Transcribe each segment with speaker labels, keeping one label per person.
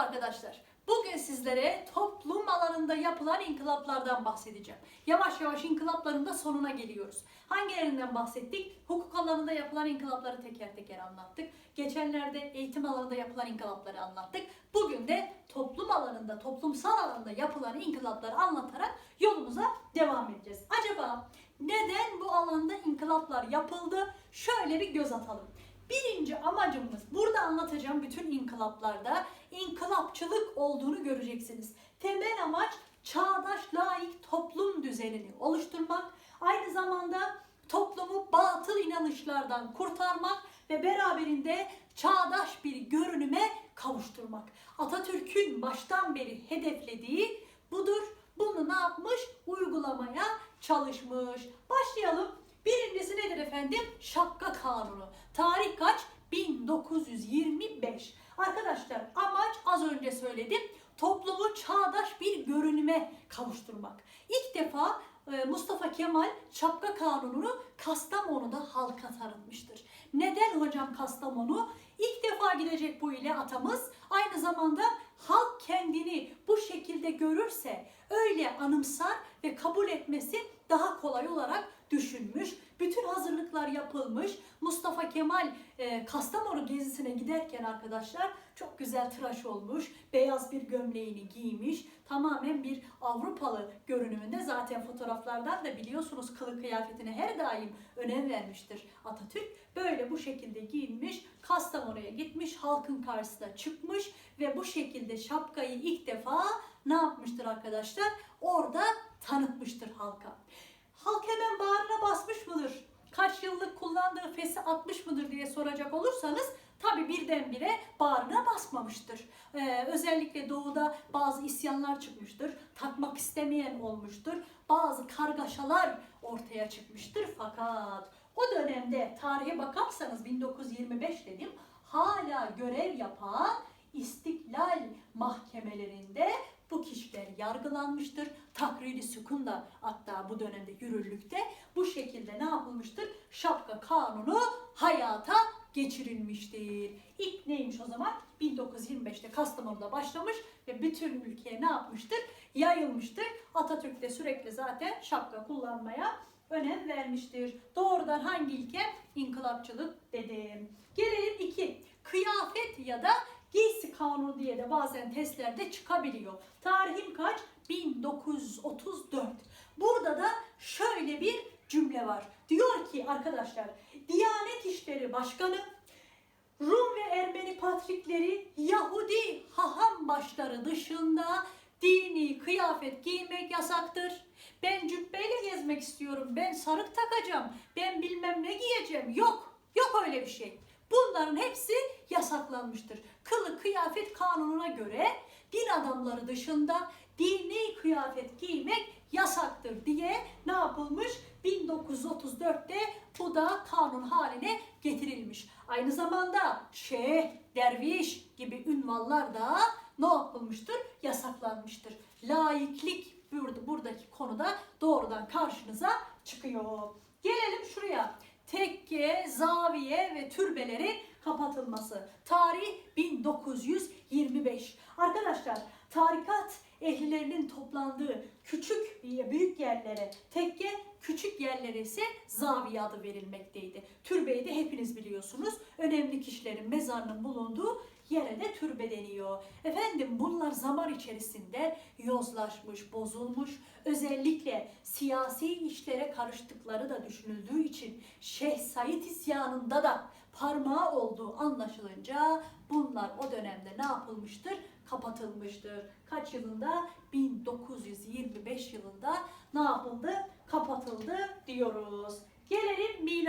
Speaker 1: arkadaşlar. Bugün sizlere toplum alanında yapılan inkılaplardan bahsedeceğim. Yavaş yavaş inkılapların da sonuna geliyoruz. Hangilerinden bahsettik? Hukuk alanında yapılan inkılapları teker teker anlattık. Geçenlerde eğitim alanında yapılan inkılapları anlattık. Bugün de toplum alanında, toplumsal alanda yapılan inkılapları anlatarak yolumuza devam edeceğiz. Acaba neden bu alanda inkılaplar yapıldı? Şöyle bir göz atalım. Birinci amacımız burada anlatacağım bütün inkılaplarda inkılapçılık olduğunu göreceksiniz. Temel amaç çağdaş layık toplum düzenini oluşturmak, aynı zamanda toplumu batıl inanışlardan kurtarmak ve beraberinde çağdaş bir görünüme kavuşturmak. Atatürk'ün baştan beri hedeflediği budur. Bunu ne yapmış? Uygulamaya çalışmış. Başlayalım. Birincisi nedir efendim? Şapka Kanunu. Tarih kaç? 1925. Arkadaşlar amaç az önce söyledim. Toplumu çağdaş bir görünüme kavuşturmak. İlk defa e, Mustafa Kemal Şapka Kanunu'nu Kastamonu'da halka tanıtmıştır. Neden hocam Kastamonu? İlk defa gidecek bu ile atamız. Aynı zamanda halk kendini bu şekilde görürse öyle anımsar ve kabul etmesi daha kolay olarak düşünmüş. Hazırlıklar yapılmış. Mustafa Kemal e, Kastamonu gezisine giderken arkadaşlar çok güzel tıraş olmuş. Beyaz bir gömleğini giymiş. Tamamen bir Avrupalı görünümünde. Zaten fotoğraflardan da biliyorsunuz kılık kıyafetine her daim önem vermiştir Atatürk. Böyle bu şekilde giyinmiş. Kastamonu'ya gitmiş. Halkın karşısına çıkmış ve bu şekilde şapkayı ilk defa ne yapmıştır arkadaşlar? Orada tanıtmıştır halka. Halk hemen bağrına basmış mıdır? Kaç yıllık kullandığı fesi atmış mıdır diye soracak olursanız tabi birdenbire bağrına basmamıştır. Ee, özellikle doğuda bazı isyanlar çıkmıştır. Takmak istemeyen olmuştur. Bazı kargaşalar ortaya çıkmıştır. Fakat o dönemde tarihe bakarsanız 1925 dedim hala görev yapan istiklal mahkemelerinde bu kişiler yargılanmıştır. Takriri sükun da hatta bu dönemde yürürlükte. Bu şekilde ne yapılmıştır? Şapka kanunu hayata geçirilmiştir. İlk neymiş o zaman? 1925'te Kastamonu'da başlamış ve bütün ülkeye ne yapmıştır? Yayılmıştır. Atatürk de sürekli zaten şapka kullanmaya önem vermiştir. Doğrudan hangi ilke? İnkılapçılık dedim. Gelelim iki. Kıyafet ya da giysi diye de bazen testlerde çıkabiliyor. Tarihim kaç? 1934. Burada da şöyle bir cümle var. Diyor ki arkadaşlar, Diyanet İşleri Başkanı Rum ve Ermeni patrikleri Yahudi haham başları dışında dini kıyafet giymek yasaktır. Ben cübbeyle gezmek istiyorum, ben sarık takacağım, ben bilmem ne giyeceğim. Yok, yok öyle bir şey. Bunların hepsi yasaklanmıştır. Kılık kıyafet kanununa göre din adamları dışında dini kıyafet giymek yasaktır diye ne yapılmış? 1934'te bu da kanun haline getirilmiş. Aynı zamanda şeyh, derviş gibi ünvanlar da ne yapılmıştır? Yasaklanmıştır. Laiklik burada, buradaki konuda doğrudan karşınıza çıkıyor. Gelelim şuraya. Tekke, zaviye ve türbelerin kapatılması. Tarih 1925. Arkadaşlar tarikat ehlilerinin toplandığı küçük büyük yerlere tekke, küçük yerlere ise zaviye adı verilmekteydi. Türbeyi de hepiniz biliyorsunuz. Önemli kişilerin mezarının bulunduğu yere de türbe deniyor. Efendim bunlar zaman içerisinde yozlaşmış, bozulmuş. Özellikle siyasi işlere karıştıkları da düşünüldüğü için Şeyh Said isyanında da parmağı olduğu anlaşılınca bunlar o dönemde ne yapılmıştır? Kapatılmıştır. Kaç yılında? 1925 yılında ne yapıldı? Kapatıldı diyoruz.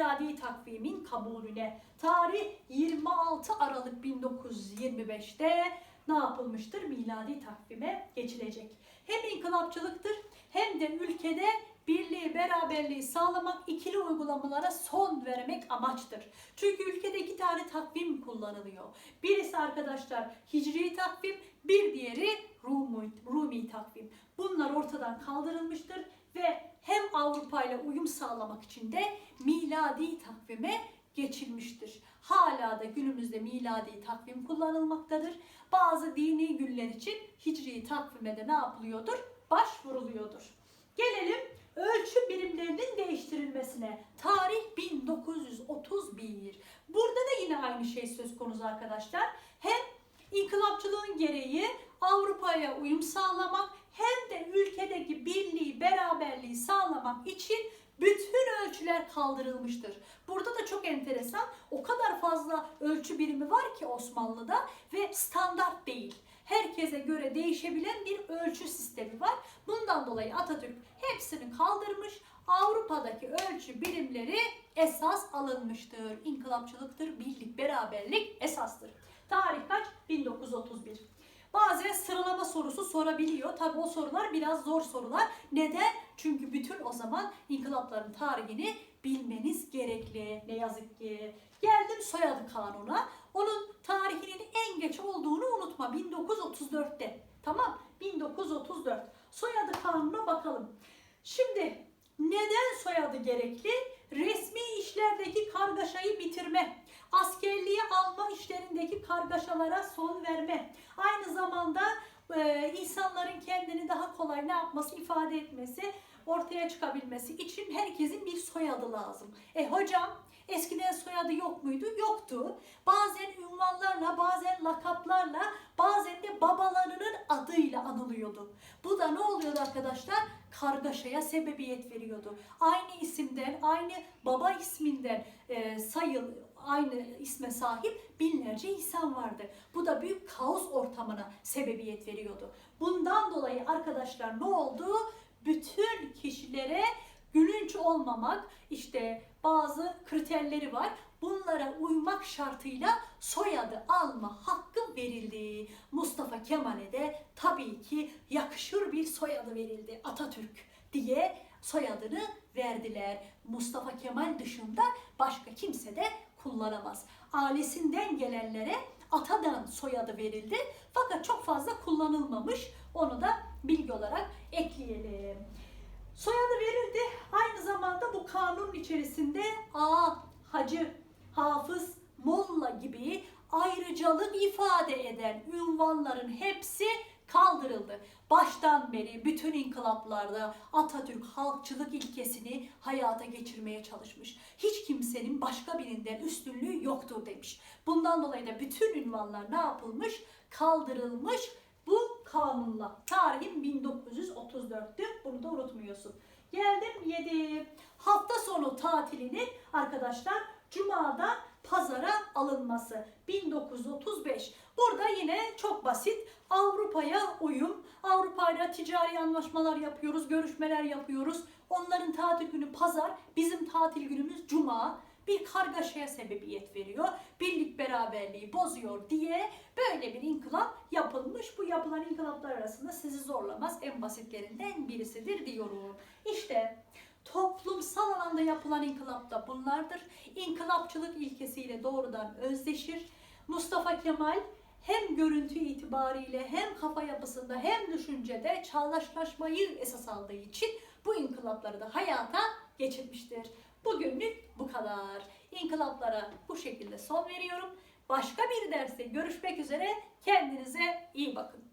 Speaker 1: Miladi takvimin kabulüne. Tarih 26 Aralık 1925'te ne yapılmıştır? Miladi takvime geçilecek. Hem inkılapçılıktır hem de ülkede birliği, beraberliği sağlamak, ikili uygulamalara son vermek amaçtır. Çünkü ülkede iki tane takvim kullanılıyor. Birisi arkadaşlar Hicri takvim, bir diğeri Rumi, Rumi takvim. Bunlar ortadan kaldırılmıştır ve hem Avrupa ile uyum sağlamak için de miladi takvime geçilmiştir. Hala da günümüzde miladi takvim kullanılmaktadır. bazı dini günler için hicri takvime de ne yapılıyordur? Başvuruluyordur. Gelelim ölçü birimlerinin değiştirilmesine. Tarih 1931. Burada da yine aynı şey söz konusu arkadaşlar. Hem inkılapçılığın gereği Avrupa'ya uyum sağlamak hem de ülkedeki birliği, beraberliği sağlamak için bütün ölçüler kaldırılmıştır. Burada da çok enteresan. O kadar fazla ölçü birimi var ki Osmanlı'da ve standart değil. Herkese göre değişebilen bir ölçü sistemi var. Bundan dolayı Atatürk hepsini kaldırmış. Avrupa'daki ölçü birimleri esas alınmıştır. İnkılapçılıktır, birlik, beraberlik esastır. Tarih kaç? 1931. Bazen sıralama sorusu sorabiliyor. Tabi o sorular biraz zor sorular. Neden? Çünkü bütün o zaman inkılapların tarihini bilmeniz gerekli. Ne yazık ki. Geldim soyadı kanuna. Onun tarihinin en geç olduğunu unutma. 1934'te. Tamam. 1934. Soyadı kanuna bakalım. Şimdi neden soyadı gerekli? Resmi işlerdeki kargaşayı bitirme, askerliğe alma işlerindeki kargaşalara son verme, aynı zamanda e, insanların kendini daha kolay ne yapması, ifade etmesi, ortaya çıkabilmesi için herkesin bir soyadı lazım. E hocam eskiden soyadı yok muydu? Yoktu. Bazen ünvanlarla, bazen lakaplarla, bazen de babalarının adıyla anılıyordu. Bu da ne oluyordu arkadaşlar? Kargaşaya sebebiyet veriyordu. Aynı isimden, aynı baba isminden e, sayıl, aynı isme sahip binlerce insan vardı. Bu da büyük kaos ortamına sebebiyet veriyordu. Bundan dolayı arkadaşlar ne oldu? Bütün kişilere gülünç olmamak, işte bazı kriterleri var. Bunlara uymak şartıyla soyadı alma hakkı verildi. Mustafa Kemal'e de tabii ki yakışır bir soyadı verildi. Atatürk diye soyadını verdiler. Mustafa Kemal dışında başka kimse de kullanamaz. Ailesinden gelenlere atadan soyadı verildi. Fakat çok fazla kullanılmamış. Onu da bilgi olarak ekleyelim. Soyadı verildi. Aynı zamanda bu kanun içerisinde A, hacı, hafız, molla gibi ayrıcalık ifade eden ünvanların hepsi kaldırıldı. Baştan beri bütün inkılaplarda Atatürk halkçılık ilkesini hayata geçirmeye çalışmış. Hiç kimsenin başka birinden üstünlüğü yoktur demiş. Bundan dolayı da bütün ünvanlar ne yapılmış? Kaldırılmış bu kanunla. Tarihim 1934'tü. Bunu da unutmuyorsun. Geldim 7. Hafta sonu tatilinin arkadaşlar Cuma'dan pazara alınması 1935. Burada yine çok basit Avrupa'ya uyum, Avrupa ile ticari anlaşmalar yapıyoruz, görüşmeler yapıyoruz. Onların tatil günü pazar, bizim tatil günümüz cuma. Bir kargaşaya sebebiyet veriyor. Birlik beraberliği bozuyor diye böyle bir inkılap yapılmış. Bu yapılan inkılaplar arasında sizi zorlamaz. En basitlerinden birisidir diyorum. İşte toplumsal alanda yapılan inkılap da bunlardır. İnkılapçılık ilkesiyle doğrudan özdeşir. Mustafa Kemal hem görüntü itibariyle hem kafa yapısında hem düşüncede çağdaşlaşmayı esas aldığı için bu inkılapları da hayata geçirmiştir. Bugünlük bu kadar. İnkılaplara bu şekilde son veriyorum. Başka bir derste görüşmek üzere. Kendinize iyi bakın.